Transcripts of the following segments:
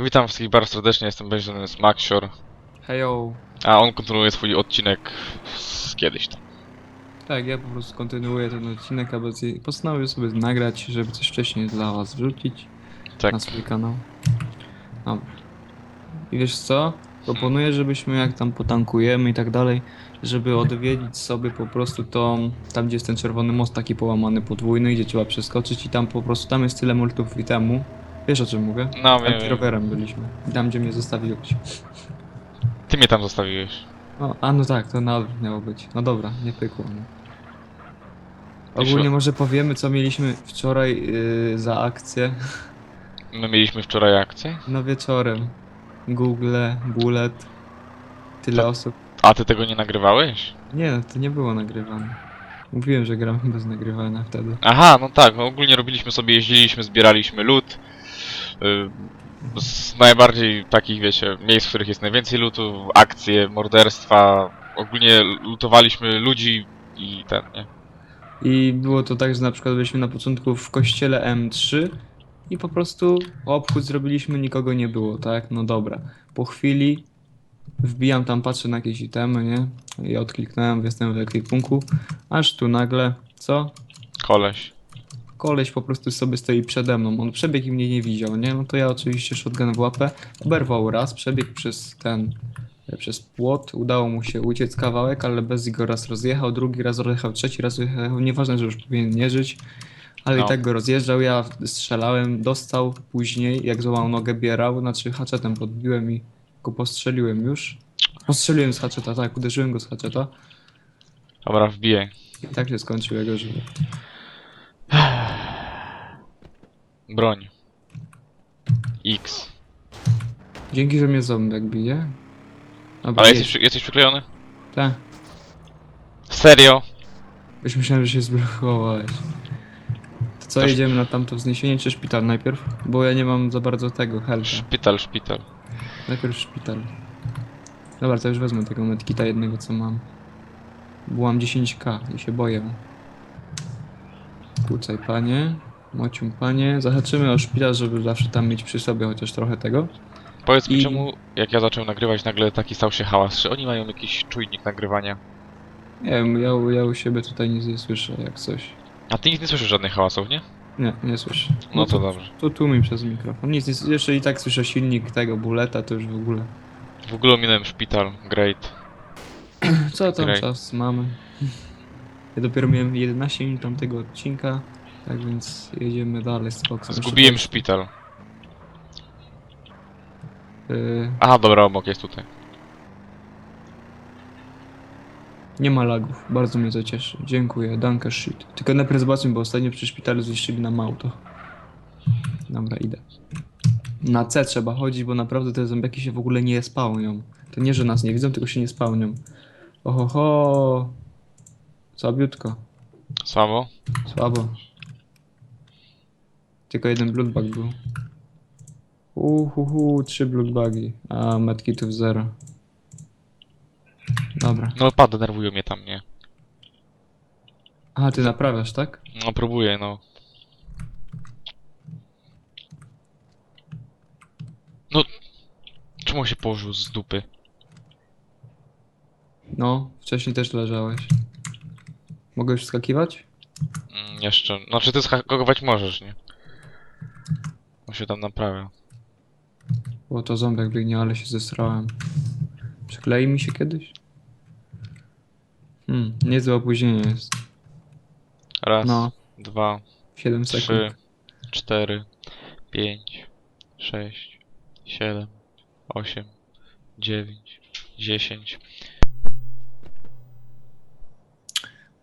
Witam wszystkich bardzo serdecznie, jestem Benjamin z Maxior, Hejo. a on kontynuuje swój odcinek z kiedyś tam. Tak, ja po prostu kontynuuję ten odcinek, aby z- postanowił sobie nagrać, żeby coś wcześniej dla was wrzucić Tak, na swój kanał. Dobra. I wiesz co? Proponuję, żebyśmy jak tam potankujemy i tak dalej, żeby odwiedzić sobie po prostu tą, tam gdzie jest ten czerwony most taki połamany podwójny, gdzie trzeba przeskoczyć i tam po prostu, tam jest tyle multów i temu. Wiesz o czym mówię? no wiem, wiem. rowerem byliśmy. Tam gdzie mnie zostawiłeś. Ty mnie tam zostawiłeś. O, a no tak, to na odwrót miało być. No dobra, nie pykło. No. Wyszło. Ogólnie może powiemy, co mieliśmy wczoraj yy, za akcję. My mieliśmy wczoraj akcję, No wieczorem. Google, Bullet. Tyle To- osób. a ty tego nie nagrywałeś? Nie, no, to nie było nagrywane. Mówiłem, że gram bez nagrywania wtedy. Aha, no tak, no ogólnie robiliśmy sobie, jeździliśmy, zbieraliśmy lód. Y, Z najbardziej takich, wiecie, miejsc, w których jest najwięcej lutu, akcje, morderstwa. Ogólnie lutowaliśmy ludzi i ten, nie? I było to tak, że na przykład byliśmy na początku w kościele M3 i po prostu obchód zrobiliśmy, nikogo nie było, tak? No dobra. Po chwili wbijam tam, patrzę na jakieś itemy, nie? I odkliknąłem, jestem w ekwipunku, aż tu nagle, co? Koleś. Koleś po prostu sobie stoi przede mną, on przebiegł i mnie nie widział, nie? No to ja oczywiście shotgun w łapę, oberwał raz, przebiegł przez ten, e, przez płot, udało mu się uciec kawałek, ale bez go raz rozjechał, drugi raz rozjechał, trzeci raz rozjechał, nieważne, że już powinien nie żyć, ale No. i tak go rozjeżdżał, ja strzelałem, dostał później, jak złamał nogę, bierał, znaczy haczetem podbiłem i go postrzeliłem już. Postrzeliłem z haczeta, tak, uderzyłem go z haczeta Dobra, wbijaj. i tak się skończył jego żywot. Broń. X. Dzięki, że mnie zombiak bije. Dobra, Ale jedź. jesteś, przy- jesteś przyklejony? Tak. Serio? Już myślałem, że się zblokowałeś. To co, To jedziemy na tamto wzniesienie czy szpital najpierw? Bo ja nie mam za bardzo tego, helpa. Szpital, szpital. Najpierw szpital. Dobra, to już wezmę tego medkita jednego, co mam. Bo mam 10k i się boję. Kucaj panie. Mocium panie. Zahaczymy o szpital, żeby zawsze tam mieć przy sobie chociaż trochę tego. Powiedz mi I- czemu, jak ja zacząłem nagrywać, nagle taki stał się hałas. Czy oni mają jakiś czujnik nagrywania? Nie wiem, ja, ja u siebie tutaj nic nie słyszę, jak coś. A ty nic nie słyszysz żadnych hałasów, nie? Nie, nie słyszę. No to dobrze. To tłumim przez mikrofon. Nic, nic, jeszcze i tak słyszę silnik tego buleta, to już w ogóle. W ogóle minąłem szpital, great. Co tam Graj. czas mamy? Ja dopiero miałem 11 minut tamtego odcinka, tak więc jedziemy dalej z Foxem. Zgubiłem szpital. y, Aha, dobra, obok jest tutaj. nie ma lagów, bardzo mnie to cieszy. Dziękuję, danke shit. Tylko najpierw zobaczmy, bo ostatnio przy szpitalu zniszczyli nam auto. Dobra, idę. Na C trzeba chodzić, bo naprawdę te zombiaki się w ogóle nie spełnią. To nie, że nas nie widzą, tylko się nie spełnią. Ohoho. Słabiutko. Słabo? Słabo. Tylko jeden bloodbag był. Uhuhu, trzy bloodbagi, a medkitów zero. Dobra. No pad denerwują mnie tam, nie? A, ty naprawiasz, tak? No próbuję, no. No... Czemu się położył z dupy? No, wcześniej też leżałeś. Mogę już wskakiwać? Mm, jeszcze... Znaczy ty skakować możesz, nie? On się tam naprawia. Bo to zombiak biegnie, ale się zesrałem. Przyklei mi się kiedyś? Hmm, niezłe opóźnienie jest. Raz, No, dwa, 7 sekund. trzy, cztery, pięć, sześć, siedem, osiem, dziewięć, dziesięć.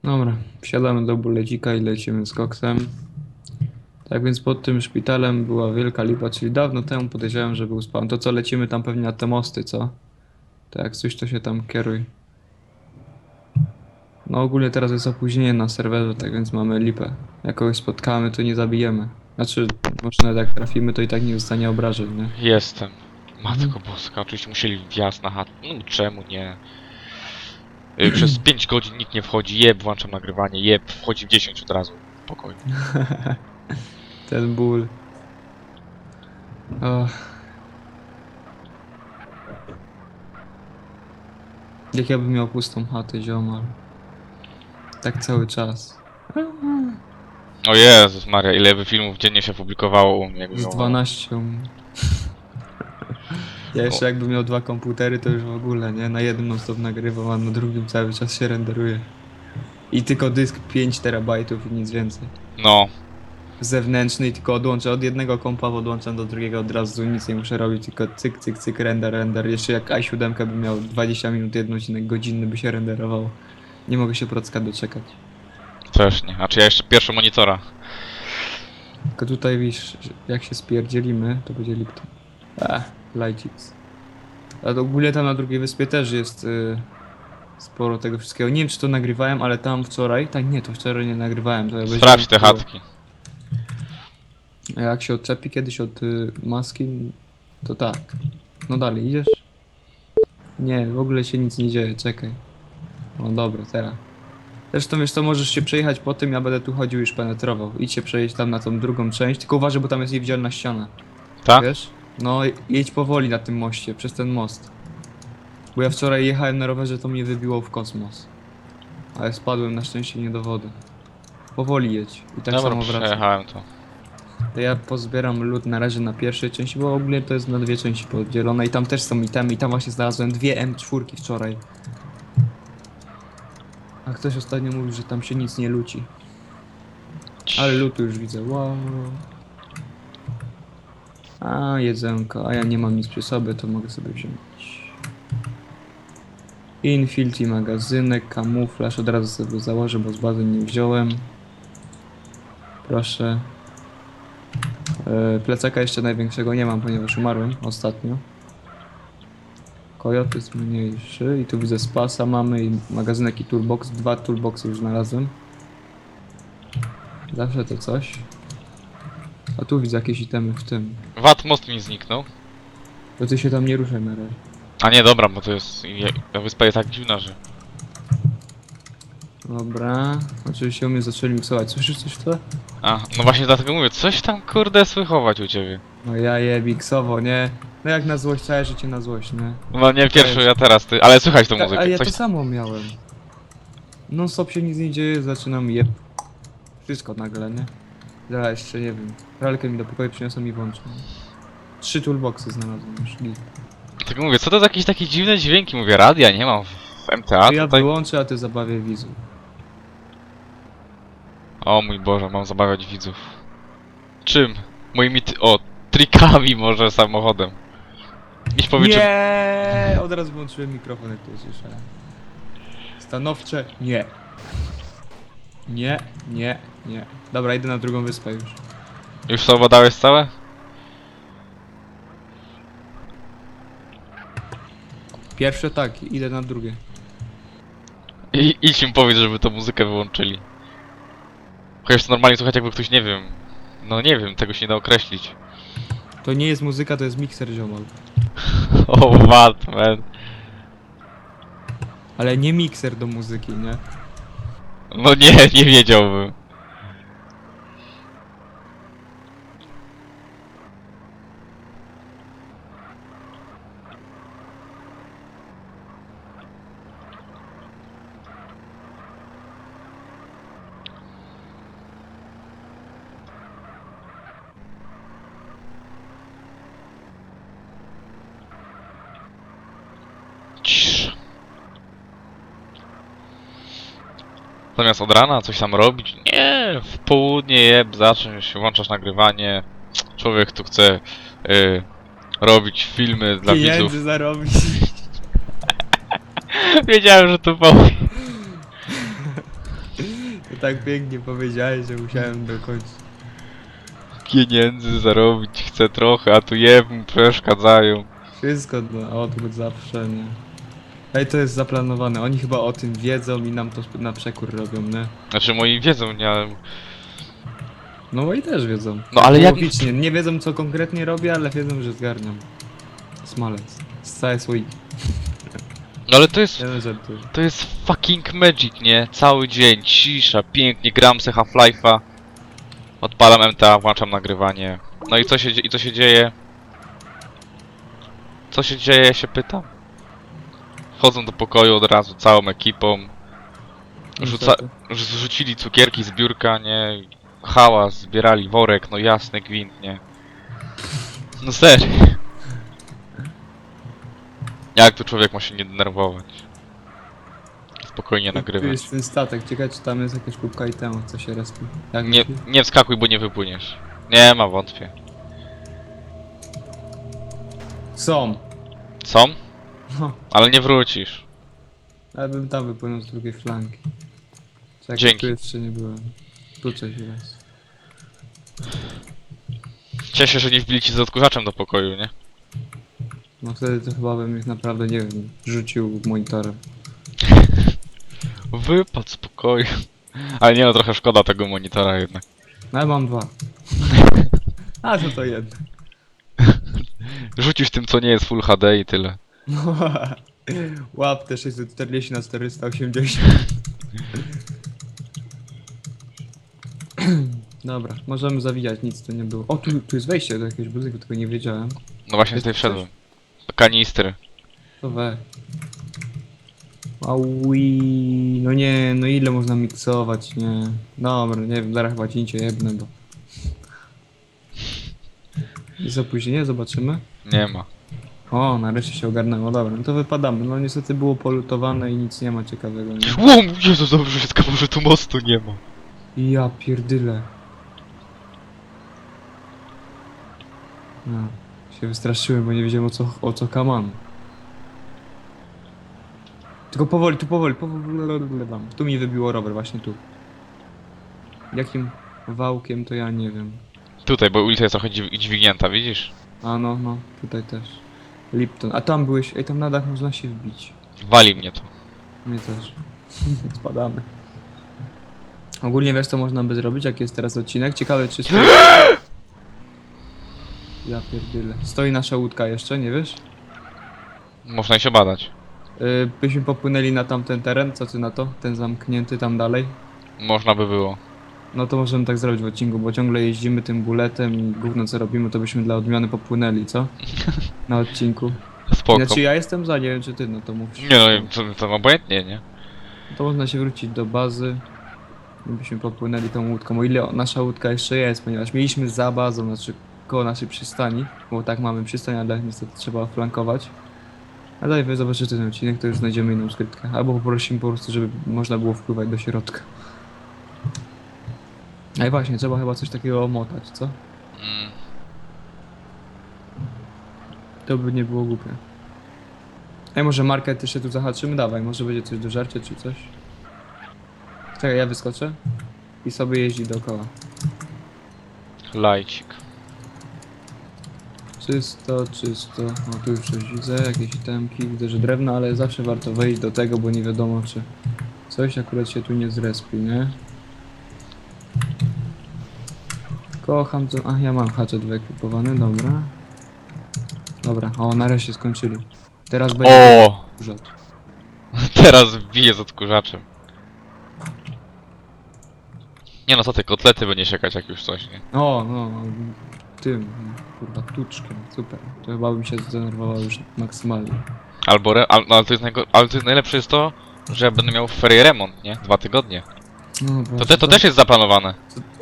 Dobra, wsiadamy do bulecika i lecimy z koksem. Tak więc pod tym szpitalem była wielka lipa, czyli dawno temu podejrzewałem, że był spawn. To co, lecimy tam pewnie na te mosty, co? Tak, jak coś to się tam kieruj. No ogólnie teraz jest opóźnienie na serwerze, tak więc mamy lipę. Jak kogoś spotkamy, to nie zabijemy. Znaczy, może nawet jak trafimy, to i tak nie zostanie obrażeń, nie? Jestem. Matko boska, oczywiście musieli wjazd na chatę. No czemu nie? Y, Przez 5 godzin nikt nie wchodzi, jeb, włączam nagrywanie, jeb, wchodzi w 10 od razu. Spokojnie. Ten ból. Ach. Jak ja bym miał pustą chatę, ziomal. Tak cały czas. O Jezus Maria, ile by filmów dziennie się publikowało u mnie. Z miał- 12. Ja jeszcze jakbym miał dwa komputery, to już w ogóle, nie? Na jednym non nagrywam, a na drugim cały czas się renderuje. I tylko dysk 5 terabajtów i nic więcej. No, Zewnętrzny i tylko odłączę od jednego kompa, odłączam do drugiego od razu, nic nie muszę robić, tylko cyk, cyk, cyk, render, render. Jeszcze jak i7 by miał 20 minut, 1 odcinek godzinny by się renderował. Nie mogę się procka doczekać. też nie. Znaczy ja jeszcze pierwszy monitora. Tylko tutaj że jak się spierdzielimy, to będzie lipton. Ech, Lightix. A to ogólnie tam na drugiej wyspie też jest y, sporo tego wszystkiego. Nie wiem czy to nagrywałem, ale tam wczoraj, tak nie, to wczoraj nie nagrywałem. To ja Sprawdź te chatki. A jak się odczepi kiedyś od y, maski, to tak. No dalej, idziesz? Nie, w ogóle się nic nie dzieje, czekaj. No dobra, teraz. Zresztą wiesz to możesz się przejechać po tym, ja będę tu chodził już penetrował. Idź się przejść tam na tą drugą część, tylko uważaj, bo tam jest niewidzialna ściana. Tak? Wiesz? No jedź powoli na tym moście, przez ten most. Bo ja wczoraj jechałem na rowerze, to mnie wybiło w kosmos. Ale spadłem na szczęście nie do wody. Powoli jedź i tak Dobra, samo wracam. przejechałem to. To ja pozbieram lód na razie na pierwszej części, bo ogólnie to jest na dwie części podzielone i tam też są itemy i tam właśnie znalazłem dwie M4 wczoraj. A ktoś ostatnio mówił, że tam się nic nie luci. Ale lutu już widzę, wow. A, jedzonko, a ja nie mam nic przy sobie, to mogę sobie wziąć. Infilti magazynek, kamuflaż, od razu sobie założę, bo z bazy nie wziąłem. Proszę. E, plecaka jeszcze największego nie mam, ponieważ umarłem ostatnio. Kojot jest mniejszy i tu widzę spasa mamy i magazynek i toolbox. Dwa toolboxy już znalazłem. Zawsze to coś. A tu widzę jakieś itemy w tym. Wat most mi zniknął. To ty się tam nie ruszaj na razie. A nie, dobra, bo to jest... je- Ta wyspa jest tak dziwna, że... Dobra. Oczywiście u mnie zaczęli miksować. Słyszysz coś w tle? A, no właśnie dlatego mówię, coś tam kurde słychować u ciebie. No ja je miksowo, nie? No jak na złość, całe życie na złość, nie? No nie pierwszy, ja teraz ty, ale słychać tą Ta, a muzykę. ja Coś... to samo miałem. Non stop się nic nie dzieje, zaczynam je... Wszystko nagle, nie? Zaraz jeszcze nie wiem. Pralkę mi do pokoju przyniosą i włączą. Trzy toolboxy znalazłem już. git. Tak mówię, co to za jakieś takie dziwne dźwięki? Mówię, radia nie mam w MTA To ja tutaj. wyłączę, a ty zabawię widzów. O mój Boże, mam zabawiać widzów. Czym? Moimi... Ty... O, trikami może samochodem. Idź powiedz, czy... Nie! Od razu włączyłem mikrofon, jak to usłyszałem. Stanowcze nie. Nie, nie, nie. Dobra, idę na drugą wyspę już. Już słowo dałeś całe? Pierwsze tak, idę na drugie. I, idź im powiedz, żeby tą muzykę wyłączyli. Chociaż to normalnie słuchać jakby ktoś, nie wiem... No nie wiem, tego się nie da określić. To nie jest muzyka, to jest mikser ziomal. O, wat, man. Ale nie mikser do muzyki, nie? No nie, nie wiedziałbym. Zamiast od rana coś tam robić? Nie, w południe jeb, zacząć, włączasz nagrywanie. Człowiek tu chce y, robić filmy dla widzów. Pieniędzy zarobić. Wiedziałem, że to powie. To tak pięknie powiedziałeś, że musiałem dokończyć. Pieniędzy zarobić chce trochę, a tu jeb mu przeszkadzają. Wszystko no, od zawsze, nie? Ej, to jest zaplanowane. Oni chyba o tym wiedzą i nam to na przekór robią, nie? Znaczy moi wiedzą, nie, ale... No i też wiedzą. No, ale jak- Logicznie. Nie wiedzą co konkretnie robię, ale wiedzą, że zgarniam. Smalec. Z całej słoiki. No ale to jest... To jest fucking magic, nie? Cały dzień, cisza, pięknie, gram se Half-Life'a. Odpalam MTA, włączam nagrywanie. No i co się, dzie- i co się dzieje? Co się dzieje, się pytam? Wchodzą do pokoju od razu całą ekipą. Rzuca, rzucili cukierki z biurka, nie? Hałas, zbierali worek, no jasny gwint, nie? No serio. Jak tu człowiek ma się nie denerwować? Spokojnie Tu nagrywać. jest ten statek, ciekawe czy tam jest jakaś kubka i temu, co się respi. Jak Nie, myślisz? nie wskakuj, bo nie wypłyniesz. Nie ma, wątpię. Są! Są? No, Ale nie wrócisz. ale bym tam wypłynął z drugiej flanki. Czekaj, Dzięki. tu jeszcze nie byłem. Tu coś jest. Cieszę się, że nie wbili ci z odkurzaczem do pokoju, nie? No wtedy to chyba bym ich naprawdę, nie wiem, rzucił monitorem. Wypad z pokoju. Ale nie no, trochę szkoda tego monitora jednak. No ale mam dwa. A to to jedno. Rzucisz tym, co nie jest Full HD i tyle. Łap te 640 na 480. Dobra, możemy zawijać, nic tu nie było. O, tu, tu jest wejście do jakiegoś budynku, tego nie wiedziałem. No właśnie tutaj wszedłem. Kanistry. To we. Aui, no nie, no ile można miksować, nie. Dobra, nie wiem, zaraz chyba cięcie jedne, bo... Jest opóźnienie, zobaczymy. Nie ma. O, nareszcie się ogarnęło, dobra, no to wypadamy. No niestety było polutowane i nic nie ma ciekawego, nie? Łom! Jezu, dobrze się skało, że tu mostu nie ma. Ja pierdyle. No, się wystraszyłem, bo nie wiedziałem o co, o co kaman. Tylko powoli, tu powoli, powoli. Tu mi wybiło rower, właśnie tu. Jakim wałkiem to ja nie wiem. Tutaj, bo ulica jest trochę dźwig- dźwignięta, widzisz? A no, no, tutaj też. Lipton. A tam byłeś, ej tam na dach można się wbić. Wali mnie to. Mnie też. Spadamy. Ogólnie wiesz co można by zrobić, jak jest teraz odcinek? Ciekawe czy stoi... Ja pierdyle. Stoi nasza łódka jeszcze, nie wiesz? Można się badać. Yy, byśmy popłynęli na tamten teren, co ty na to? Ten zamknięty tam dalej? Można by było. No to możemy tak zrobić w odcinku, bo ciągle jeździmy tym buletem i gówno co robimy, to byśmy dla odmiany popłynęli, co? Na odcinku. Spoko. Znaczy ja jestem za, nie wiem czy ty, no to mów. Nie no, to, to obojętnie, nie? To można się wrócić do bazy. i Byśmy popłynęli tą łódką, o ile nasza łódka jeszcze jest, ponieważ mieliśmy za bazą, znaczy koło naszej przystani, bo tak mamy przystań, ale niestety trzeba flankować. A dalej wy zobaczycie ten odcinek, to już znajdziemy inną skrytkę. Albo poprosimy po prostu, żeby można było wpływać do środka. A i właśnie, trzeba chyba coś takiego omotać, co? Mm. To by nie było głupie. Ej, może market jeszcze tu zahaczymy? Dawaj, może będzie coś do żarcia czy coś? Czekaj, ja wyskoczę i sobie jeździ dookoła. Lajcik. Czysto, czysto. O, tu już coś widzę, jakieś temki, widzę, że drewno, ale zawsze warto wejść do tego, bo nie wiadomo, czy coś akurat się tu nie zrespi, nie? Kocham to... Ach, ja mam hatchet wyekwipowany, dobra. Dobra, o, nareszcie skończyli. Teraz będzie O! Teraz bije z odkurzaczem. Nie no, co ty, kotlety będzie siekać jak już coś, nie? O, no, no, tym, kurwa, tuczkiem, super. To chyba bym się zdenerwował już maksymalnie. Albo re, al, no, ale, to jest najgo, ale to jest najlepsze jest to, że ja będę miał w ferie remont, nie? Dwa tygodnie. No, To, te, to też jest zaplanowane.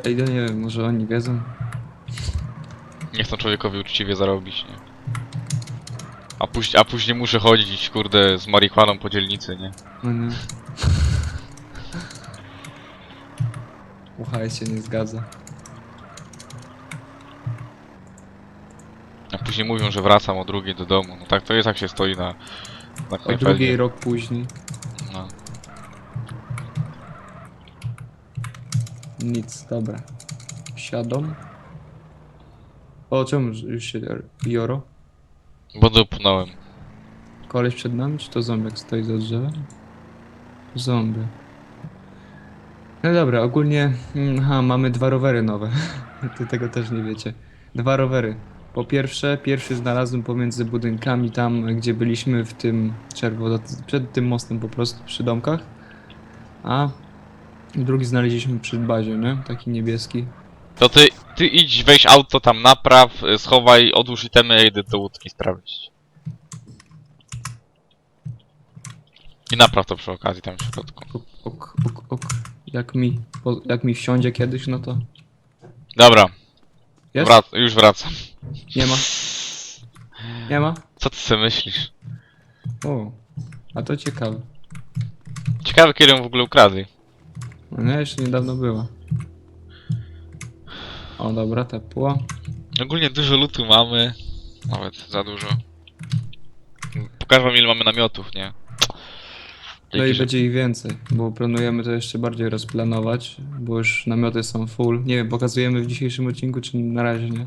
Ej, ja nie wiem, może oni wiedzą? Nie chcą człowiekowi uczciwie zarobić, nie? A, póź, a później muszę chodzić, kurde, z marihuaną po dzielnicy, nie? No nie. UHS się nie zgadza. A później mówią, że wracam o drugiej do domu. No tak to jest, jak się stoi na, na O Knajfeldzie. drugiej rok później. Nic, dobra. Siadą. O, czemu już się Joro? Bo dopnąłem. Koleś przed nami, czy to zombiak stoi za drzewem? Zombie. No dobra, ogólnie, mm, aha, mamy dwa rowery nowe. Ty tego też nie wiecie. Dwa rowery. Po pierwsze, pierwszy znalazłem pomiędzy budynkami tam, gdzie byliśmy w tym czerwono, przed tym mostem po prostu przy domkach. A drugi znaleźliśmy przy bazie, nie? Taki niebieski. To ty, ty idź, weź auto tam napraw, y, schowaj, odłóż itemy, ja idę do łódki sprawdzić. I napraw to przy okazji tam w środku. Ok, ok, ok, ok. Jak mi, po, jak mi wsiądzie kiedyś, no to... Dobra, Jest? wrac już wracam. Nie ma. Nie ma? Co ty sobie myślisz? O, a to ciekawe. Ciekawe kiedy ją w ogóle ukradli. No nie, jeszcze niedawno była. O, dobra, tepło. Ogólnie dużo lutu mamy. Nawet za dużo. Pokażę wam ile mamy namiotów, nie? No i Dzięki, że- będzie ich więcej, bo planujemy to jeszcze bardziej rozplanować, bo już namioty są full. Nie wiem, pokazujemy w dzisiejszym odcinku, czy na razie nie?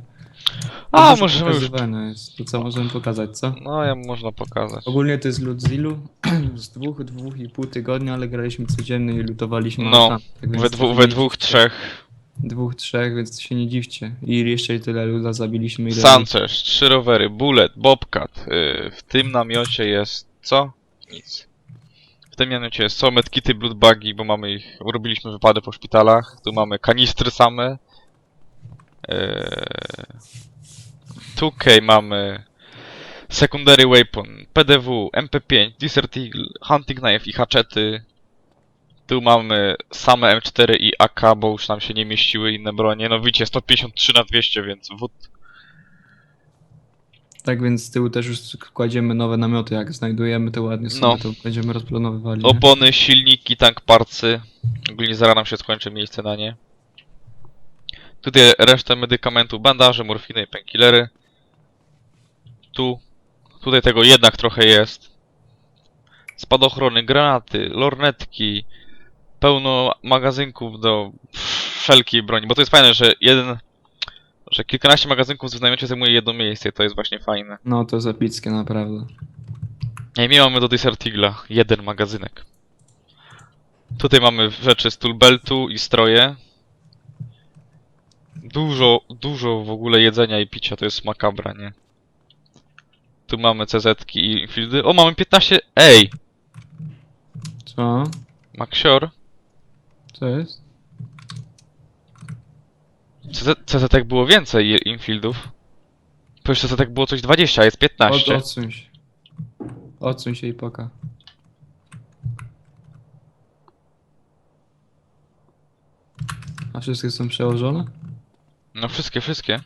A, Dużo możemy już... pokazywane jest. To co możemy pokazać, co? No, ja można pokazać. Ogólnie to jest loot z ilu? z dwóch, dwóch i pół tygodnia, ale graliśmy codziennie i lutowaliśmy No, tam. Tak więc We, dwu, we dwóch, trzech. Dwóch, trzech, więc się nie dziwcie. I jeszcze tyle luda zabiliśmy. Ile Sanchez, trzy rowery, Bullet, Bobcat. Yy, w tym namiocie jest co? Nic. W tym namiocie jest są medkity, bloodbagi, bo mamy ich, robiliśmy wypady po szpitalach. Tu mamy kanistry same. Yy, 2K mamy Secondary Weapon, PDW, MP5, Desert Eagle, Hunting Knife i haczety. Tu mamy same M4 i AK, bo już nam się nie mieściły inne bronie. No widzicie, 153 na 200, więc wód Tak więc z tyłu też już kładziemy nowe namioty, jak znajdujemy te ładnie sobie, No. to będziemy rozplanowywali. nie? Opony, silniki, tank parcy. Ogólnie zaraz nam się skończy miejsce na nie. Tutaj resztę medykamentów, bandaże, morfiny i painkillery. Tu. Tutaj tego jednak trochę jest. Spadochrony, granaty, lornetki. Pełno magazynków do wszelkiej broni. Bo to jest fajne, że jeden... Że kilkanaście magazynków w namiocie zajmuje jedno miejsce to jest właśnie fajne. No to jest epickie naprawdę. I my mamy do Desert Eagle'a jeden magazynek. Tutaj mamy rzeczy z toolbeltu i stroje. Dużo, dużo w ogóle jedzenia i picia, to jest makabra, nie? Tu mamy CZ-ki i fieldy. O, mamy 15... Ej! Co? Maxior. Co jest? CZ, CZ było więcej infieldów. Przecież CZ było coś 20, a jest Od, 15. odsuń się. Odsuń się i poka. A wszystkie są przełożone? No wszystkie, wszystkie.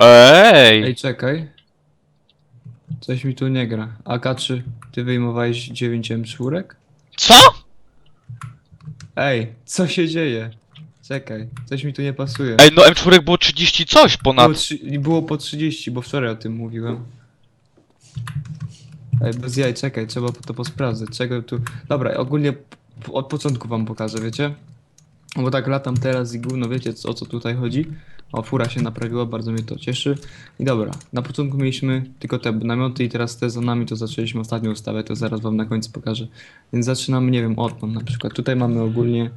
Ej! Ej, czekaj. Coś mi tu nie gra. AK3, ty wyjmowałeś 9 M4? Co? Ej, co się dzieje? Czekaj, coś mi tu nie pasuje. Ej, no M4 było 30 coś ponad. Było, trzy, było po 30, bo wczoraj o tym mówiłem. Ej, bez jaj, czekaj, trzeba to posprawdzać. Czego tu. Dobra, ogólnie p- od początku wam pokażę, wiecie? Bo tak latam teraz i gówno wiecie co, o co tutaj chodzi. O, fura się naprawiła, bardzo mnie to cieszy. I dobra, na początku mieliśmy tylko te namioty i teraz te za nami to zaczęliśmy ostatnią ustawę, to zaraz wam na końcu pokażę. Więc zaczynamy, nie wiem, odtąd na przykład. Tutaj mamy ogólnie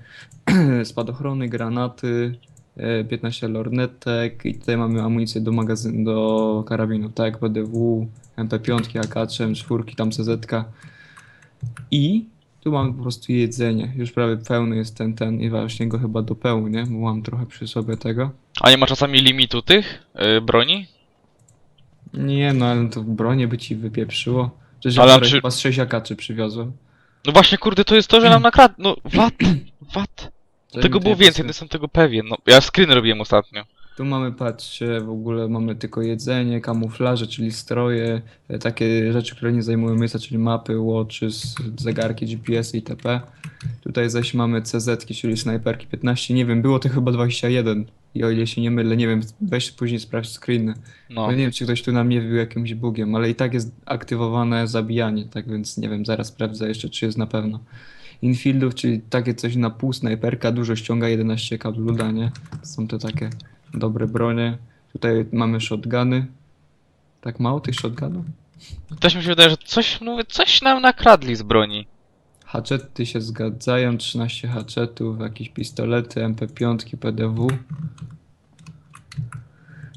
spadochrony, granaty, e, 15 lornetek i tutaj mamy amunicję do magazyn, do karabinów, tak, PDW, MP5, AK3, M4, tam CZ. I tu mamy po prostu jedzenie. Już prawie pełny jest ten, ten i właśnie go chyba dopełnię, bo mam trochę przy sobie tego. A nie ma czasami limitu tych yy, broni? Nie, no ale to w bronie by ci wypieprzyło. Przecież Ale ja czy- wczoraj chyba z 6 AK3 przywiozłem. No właśnie, kurde, to jest to, że nam nakradł. No, wat, wat. Tego było więcej, pasuje. jestem tego pewien. No, ja screen robiłem ostatnio. Tu mamy, patrzcie, w ogóle mamy tylko jedzenie, kamuflaże, czyli stroje, e, takie rzeczy, które nie zajmują miejsca, czyli mapy, watches, zegarki, GPS itp. Tutaj zaś mamy CZ, czyli snajperki 15, nie wiem, było to chyba 21 i o ile się nie mylę, nie wiem, weź później sprawdź screeny. No. No. Nie wiem, czy ktoś tu nam nie wbił jakimś bugiem, ale i tak jest aktywowane zabijanie, tak więc nie wiem, zaraz sprawdzę jeszcze, czy jest na pewno. Infieldów, czyli takie coś na pół snajperka, dużo ściąga 11 kabluda, nie? Są to takie dobre bronie. Tutaj mamy shotguny. Tak mało tych shotgunów? Też mi się wydaje, że coś, no, coś nam nakradli z broni. Haczety się zgadzają, 13 haczetów, jakieś pistolety, MP5, PDW.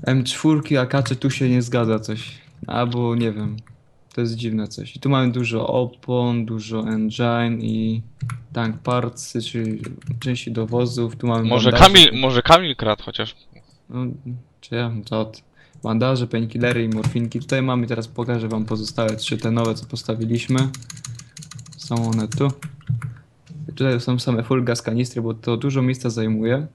M4, AK tu się nie zgadza coś. Albo nie wiem. To jest dziwne coś. I tu mamy dużo opon, dużo engine i tank parts, czyli części dowozów. Tu mamy Może bandaże. Kamil, może Kamil kradł chociaż. No, czy ja? To od... bandaże, painkillery i morfinki. Tutaj mamy, teraz pokażę wam pozostałe trzy te nowe, co postawiliśmy. Są one tu. Tutaj są same full gas kanistry, bo to dużo miejsca zajmuje.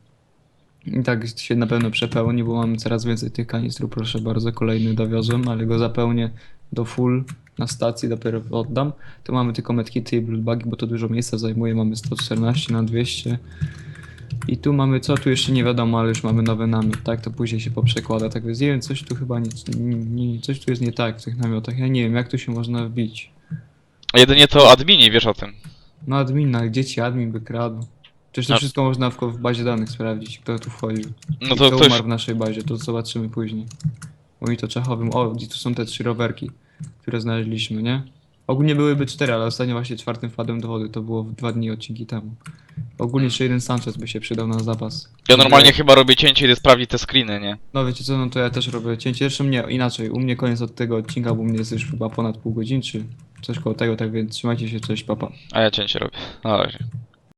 I tak się na pewno przepełni, bo mamy coraz więcej tych kanistrów. Proszę bardzo, kolejny dowiozłem, ale go zapełnię do full na stacji, dopiero oddam. Tu mamy tylko medkity i bloodbagi, bo to dużo miejsca zajmuje. Mamy 114 na 200. I tu mamy, co tu jeszcze nie wiadomo, ale już mamy nowy namiot, tak? To później się poprzekłada. Tak więc nie wiem, coś tu chyba nie, nie, nie, coś tu jest nie tak w tych namiotach. Ja nie wiem, jak tu się można wbić. Jedynie to admini, wiesz o tym. No admina, gdzie ci admin by kradł? Przecież to No. wszystko można w, w bazie danych sprawdzić, kto tu wchodził. No I to kto ktoś... umarł w naszej bazie, to zobaczymy później. Mówi to Czechowym. O, gdzie tu są te trzy rowerki, które znaleźliśmy, nie? Ogólnie byłyby cztery, ale ostatnio właśnie czwartym wpadłem do wody, to było w dwa dni odcinki temu. Ogólnie jeszcze jeden Sanchez by się przydał na zapas. Ja normalnie chyba robię cięcie, idę sprawdzić te screeny, nie? No wiecie co, no to ja też robię cięcie. Zresztą nie, inaczej, u mnie koniec od tego odcinka, bo u mnie jest już chyba ponad pół godziny, czy coś koło tego, tak więc trzymajcie się, cześć, papa. A ja cięcie robię. Na razie.